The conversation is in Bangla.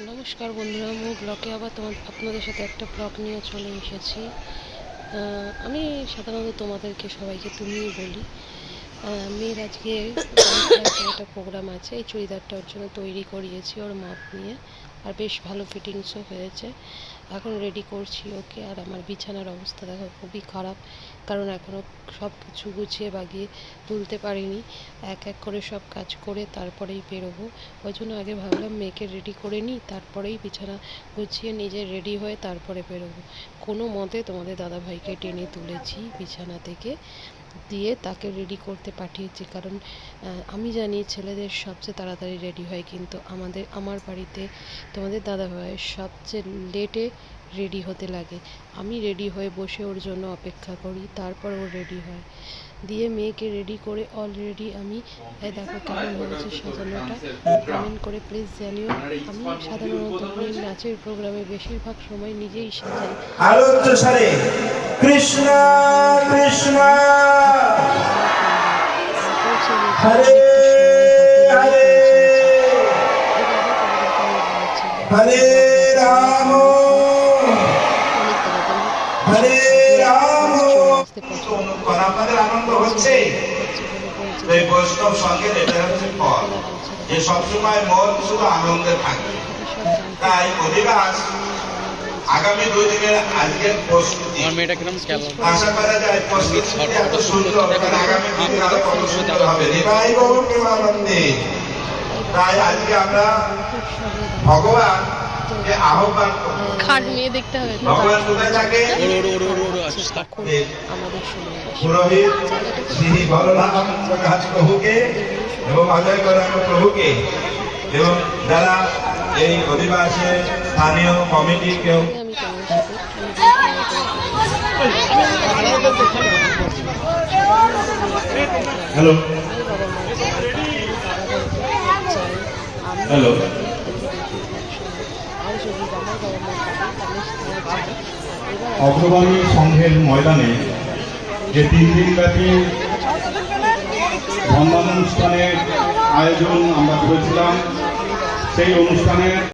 নমস্কার বন্ধুরা, মু ব্লকে আবার তোমার আপনাদের সাথে একটা ব্লগ নিয়ে চলে এসেছি। আমি সাধারণত তোমাদেরকে সবাইকে তুমিই বলি। মেয়ের আজকে একটা প্রোগ্রাম আছে, এই চুড়িদারটা ওর জন্য তৈরি করিয়েছি ওর মাপ নিয়ে, আর বেশ ভালো ফিটিংসও হয়েছে। এখন রেডি করছি ওকে, আর আমার বিছানার অবস্থা দেখো খুবই খারাপ, কারণ এখনও সব কিছু গুছিয়ে বাগিয়ে তুলতে পারিনি। এক এক করে সব কাজ করে তারপরেই বেরোবো। ওই জন্য আগে ভাবলাম মেয়েকে রেডি করে নিই, তারপরেই বিছানা গুছিয়ে নিজে রেডি হয়ে তারপরে বেরোবো। কোনো মতে তোমাদের দাদাভাইকে টেনে তুলেছি বিছানা থেকে। দিয়ে তাকে রেডি করতে পাঠিয়েছি। কারণ আমি জানি ছেলেদের সবচেয়ে তাড়াতাড়ি রেডি হয়, কিন্তু আমাদের, আমার বাড়িতে তোমাদের দাদাভাইয়ের সবচেয়ে লেটে রেডি হতে লাগে। আমি রেডি হয়ে বসে ওর জন্য অপেক্ষা করি, তারপর ও রেডি হয়। দিয়ে মেয়েকে রেডি করে অলরেডি আমি দেখো কেমন হয়েছে সাজানোটা। কমেন্ট করে প্লিজ জানিও, আমি সাধারণত নাচের প্রোগ্রামে বেশিরভাগ সময় নিজেই সাজাই। কৃষ্ণ কৃষ্ণ। বলেছি। হরে হরে রাম হরে রাম আপনাদের আনন্দ হচ্ছে। এই বৈষ্ণব সঙ্গের এটা হচ্ছে পথ যে সবসময় মন শুধু আনন্দে থাকে তাই অধিবাস আগামী দুই দিনের আজকের প্রস্তুতি। আমার মেয়েটা কিরম খেলা? আশা করা যায় প্রস্তুতি এত সুন্দর আগামী দুই দিন আরও কত সুন্দর হবে। নিবাই গৌর প্রেমানন্দে তাই আজকে আমরা ভগবান কে আহ্বান খাট মেয়ে দেখতে হবে। ভগবান কোথায় থাকে? আসে। পুরোহিত শ্রী বলরাম প্রকাশ প্রভুকে এবং অজয় করাম প্রভুকে এবং যারা এই অধিবাসের স্থানীয় কমিটি কেউ? হ্যালো হ্যালো অগ্রগামী সংঘের ময়দানে যে তিন দিনব্যাপী বন্দনানুষ্ঠানের আয়োজন আমরা করেছিলাম। সেই অনুষ্ঠানের